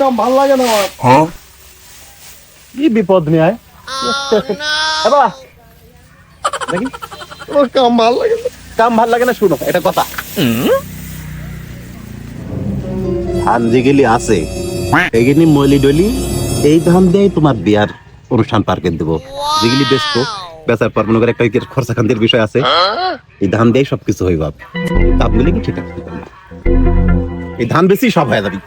কাম ভালো লাগে না আমার। কি বিপদ নিয়ে আয়। বাবা। আমার কাম ভালো লাগে না। কাম ভালো লাগে না শুনো এটা কথা। ধান যেগুলি আছে এগুলি মলি ডলি এই ধান দিয়ে তোমার বিয়ার অনুষ্ঠান পার করে দেবো। যেগুলি ব্যস্ত বেচার পর মনে করে একটা ইকের খরচা খান্তির বিষয় আছে। এই ধান দিয়ে সবকিছু হইব কাপগুলি কি ঠিক আছে? এই ধান বেশি সব হয়ে যাবে।